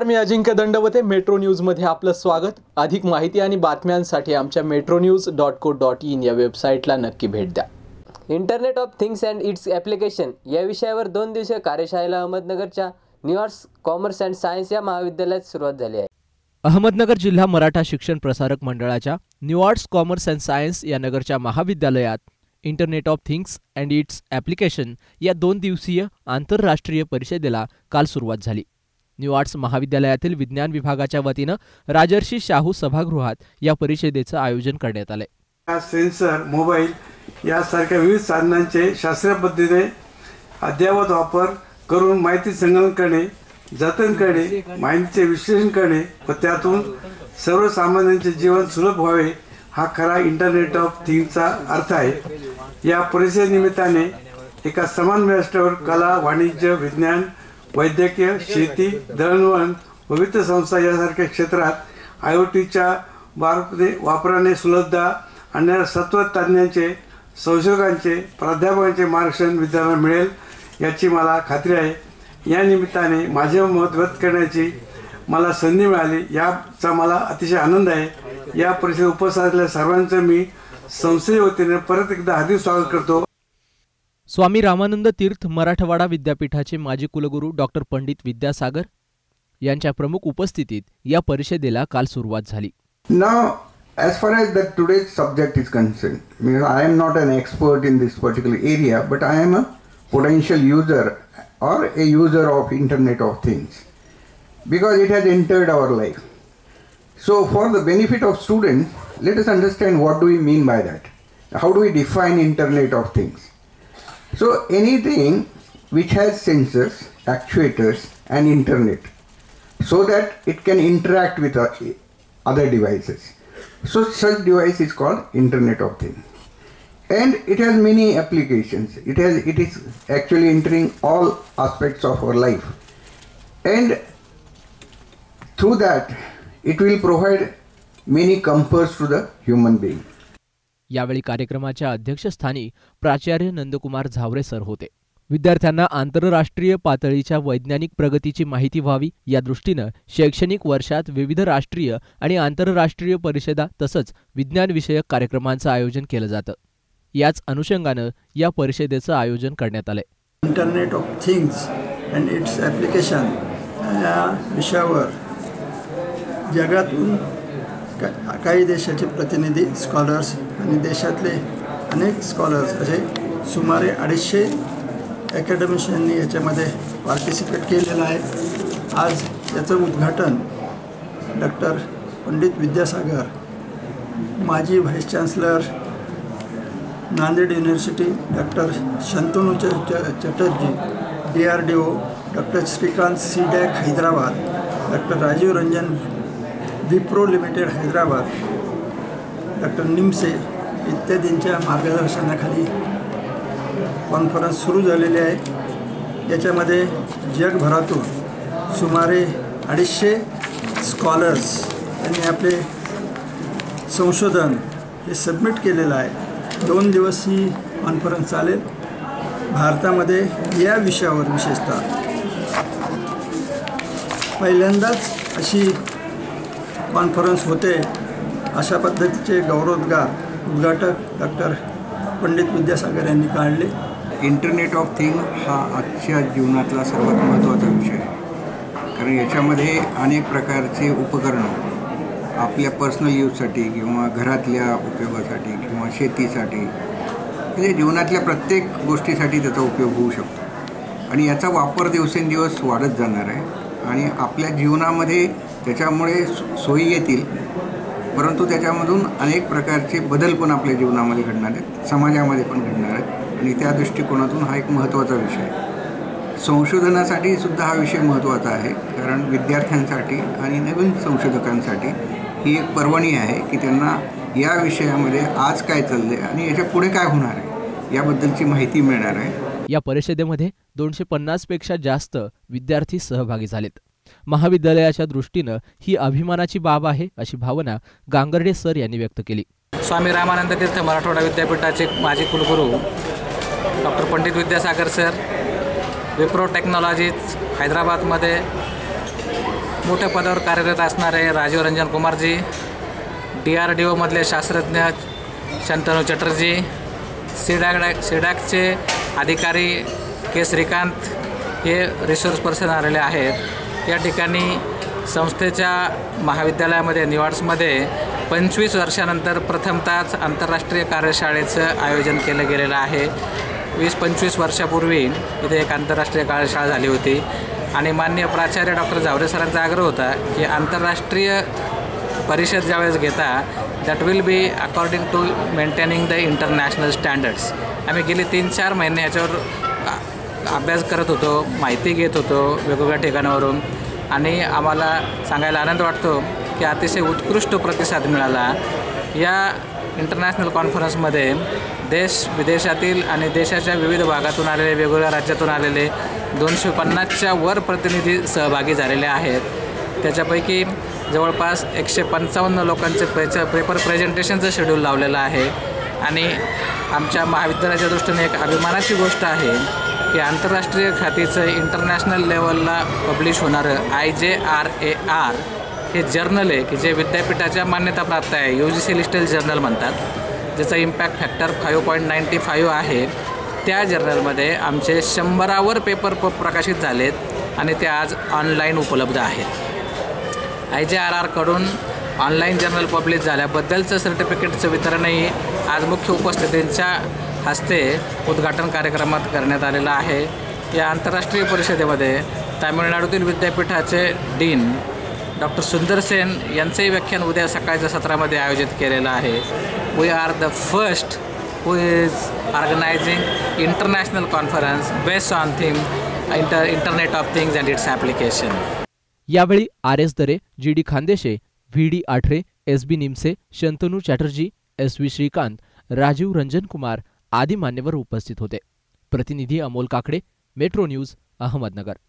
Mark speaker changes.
Speaker 1: नमस्कार मी अजिंक्य दंडवते metro news मध्ये आपलं स्वागत अधिक माहिती आणि बातम्यांसाठी आमच्या metro news dot co dot in या वेबसाईटला नक्की भेट द्या
Speaker 2: internet of things and its application या विषयावर दोन दिवसीय कार्यशाळेला अहमदनगरच्या न्यूयॉर्क कॉमर्स अँड सायन्स या महाविद्यालयात सुरुवात झाली आहे
Speaker 1: अहमदनगर जिल्हा मराठा शिक्षण प्रसारक मंडळाच्या न्यूआर्ट्स कॉमर्स अँड सायन्स या नगरच्या महाविद्यालयात internet of things and its application या दोन दिवसीय आंतरराष्ट्रीय परिषदेला काल सुरुवात झाली न्यू आर्ट्स महाविद्यालयातील विज्ञान विभागाच्या वतीनं राजर्षी शाहू सभागृहात या परिषदेचं आयोजन करण्यात आले
Speaker 3: सेन्सर मोबाईल यासारख्या विविध साधनांचे शास्त्रीय पद्धतीने अद्ययावत वापर करून माहिती संकलन करणे जतन करणे माहितीचे विश्लेषण करणे व त्यातून सर्वसामान्यांचे जीवन सुलभ व्हावे हा खरा इंटरनेट ऑफ थिंगचा अर्थ आहे या परिषदेनिमित्ताने एका समान महाराष्ट्रावर कला वाणिज्य विज्ञान वैद्यकीय शेती दळणवळण पवित्र संस्था यासारख्या क्षेत्रात आय ओ टीच्या वापने वापराने सुलभता आणणाऱ्या सत्वतज्ञांचे संशोधकांचे प्राध्यापकांचे मार्गदर्शन विद्यार्थ्यांना मिळेल याची मला खात्री आहे या निमित्ताने माझे मत व्यक्त करण्याची मला संधी मिळाली याचा मला अतिशय आनंद आहे या परिषदेत उपस्थित असलेल्या सर्वांचं मी संस्थेच्या वतीने परत एकदा हार्दिक स्वागत करतो
Speaker 1: स्वामी रामानंद तीर्थ मराठवाडा विद्यापीठाचे माजी कुलगुरू डॉक्टर पंडित विद्यासागर यांच्या प्रमुख उपस्थितीत या परिषदेला काल सुरुवात झाली
Speaker 4: Now, as far as the today's subject is concerned, because I am not an expert in this particular area, but I am a potential user or a user of Internet of Things because it has entered our life. So, for the benefit of students, let us understand what do we mean by that. How do we define Internet of Things? So anything which has sensors, actuators and internet so that it can interact with other devices. So such device is called Internet of Things. And it has many applications. It has it is actually entering all aspects of our life. And through that it will provide many comforts to the human being.
Speaker 1: यावेळी कार्यक्रमाच्या अध्यक्षस्थानी प्राचार्य Nandkumar झावरे sir होते विद्यार्थ्यांना आंतरराष्ट्रीय पातळीच्या वैज्ञानिक प्रगतीची माहिती व्हावी या दृष्टीनं शैक्षणिक वर्षात विविध राष्ट्रीय आणि आंतरराष्ट्रीय परिषदा तसंच विज्ञानविषयक कार्यक्रमांचं आयोजन केलं जातं याच अनुषंगानं या परिषदेचं आयोजन करण्यात आलंय
Speaker 5: internet of things and its application या विषयावर जगातून काही देशाचे प्रतिनिधी स्कॉलर्स आणि देशातले अनेक स्कॉलर्स असे सुमारे अडीचशे अकॅडमिशियननी याच्यामध्ये पार्टिसिपेट केलेलं आहे आज याचं उद्घाटन डॉक्टर पंडित विद्यासागर माजी vice chancellor Nanded university doctor Shantanu च Chatterjee D R D O doctor Shrikant C DAC Hyderabad doctor Rajeev Ranjan Wipro limited Hyderabad doctor Nimse इत्यादींच्या मार्गदर्शनाखाली कॉन्फरन्स सुरू झालेली आहे याच्यामध्ये जगभरातून सुमारे अडीचशे स्कॉलर्स यांनी आपले संशोधन हे सबमिट केलेलं आहे दोन दिवस ही कॉन्फरन्स चालेल भारतामध्ये या विषयावर विशेषतः पहिल्यांदाच अशी कॉन्फरन्स होते अशा पद्धतीचे गौरवोद्गार उद्घाटक डॉक्टर पंडित विद्यासागर यांनी काढले
Speaker 6: इंटरनेट ऑफ थिंग हा आजच्या जीवनातला सर्वात महत्त्वाचा विषय कारण याच्यामध्ये अनेक प्रकारचे उपकरणं आपल्या पर्सनल यूजसाठी किंवा घरातल्या उपयोगासाठी किंवा शेतीसाठी म्हणजे जीवनातल्या प्रत्येक गोष्टीसाठी त्याचा उपयोग होऊ शकतो आणि याचा वापर दिवसेंदिवस वाढत जाणार आहे आणि आपल्या जीवनामध्ये त्याच्यामुळे सोयी येतील परंतु त्याच्यामधून अनेक प्रकारचे बदल पण आपल्या जीवनामध्ये घडणार आहेत समाजामध्ये पण घडणार आहेत आणि त्या दृष्टिकोनातून हा एक महत्त्वाचा विषय संशोधनासाठी सुद्धा हा विषय महत्त्वाचा आहे कारण विद्यार्थ्यांसाठी आणि नवीन संशोधकांसाठी ही एक पर्वणी आहे की त्यांना या विषयामध्ये आज काय चाललंय आणि याच्या पुढे काय होणार आहे याबद्दलची माहिती मिळणार आहे
Speaker 1: या परिषदेमध्ये दोनशे पन्नासपेक्षा जास्त विद्यार्थी सहभागी झालेत महाविद्यालयाच्या दृष्टीनं ही अभिमानाची बाब आहे अशी भावना गांगर्डे सर यांनी व्यक्त केली
Speaker 7: स्वामी रामानंद तीर्थ मराठवाडा विद्यापीठाचे माजी कुलगुरू doctor Pandit Vidyasagar sir Wipro technologies हैदराबादमध्ये मोठ्या पदावर कार्यरत असणारे राजीव रंजन कुमारजी डी आर डी ओमधले शास्त्रज्ञ शंतनू चटर्जी सिडॅक सिडॅकचे अधिकारी के श्रीकांत हे रिसोर्स पर्सन आलेले आहेत या ठिकाणी संस्थेच्या महाविद्यालयामध्ये निवाड्समध्ये पंचवीस वर्षानंतर प्रथमताच आंतरराष्ट्रीय कार्यशाळेचं आयोजन केलं गेलेलं आहे वीस पंचवीस वर्षापूर्वी इथे एक आंतरराष्ट्रीय कार्यशाळा झाली होती आणि मान्य प्राचार्य डॉक्टर जावरे सरांचा आग्रह होता की आंतरराष्ट्रीय परिषद ज्यावेळेस घेता that will be according to maintaining the international standards आम्ही गेले तीन चार महिने याच्यावर अभ्यास करत होतो माहिती घेत होतो वेगवेगळ्या ठिकाणावरून आणि आम्हाला सांगायला आनंद वाटतो की अतिशय उत्कृष्ट प्रतिसाद मिळाला या इंटरनॅशनल कॉन्फरन्समध्ये देश विदेशातील आणि देशाच्या विविध भागातून आलेले वेगवेगळ्या राज्यातून आलेले दोनशे पन्नासच्या वर प्रतिनिधी सहभागी झालेले आहेत त्याच्यापैकी जवळपास एकशे पंचावन्न लोकांचे पेच पेपर प्रेझेंटेशनचं शेड्यूल लावलेलं आहे आणि आमच्या महाविद्यालयाच्या दृष्टीने एक अभिमानाची गोष्ट आहे हे आंतरराष्ट्रीय खात्याचं इंटरनॅशनल लेवलला पब्लिश होणारं I J R A R हे जर्नल आहे की जे विद्यापीठाच्या मान्यताप्राप्त आहे U G C listed journal म्हणतात ज्याचा impact factor five point ninety five आहे त्या जर्नलमध्ये आमचे शंभरावर पेपर प प्रकाशित झालेत आणि ते आज ऑनलाईन उपलब्ध आहेत आय जे आर आरकडून ऑनलाईन जर्नल पब्लिश झाल्याबद्दलचं सर्टिफिकेटचं वितरणही आज मुख्य उपस्थितींच्या हस्ते उद्घाटन कार्यक्रमात करण्यात आलेला आहे या आंतरराष्ट्रीय परिषदेमध्ये तामिळनाडूतील विद्यापीठाचे डीन डॉक्टर सुंदर सेन यांचंही व्याख्यान उद्या सकाळच्या सत्रामध्ये आयोजित केलेलं आहे we are the first who is organizing international conference based on theme inter internet of things and its application
Speaker 1: यावेळी R S Dare G D Khandeshe V D Athare S B Nimse Shantanu Chatterjee S V Shrikant Rajeev Ranjan Kumar आदी मान्यवर उपस्थित होते प्रतिनिधी अमोल काकडे मेट्रो न्यूज अहमदनगर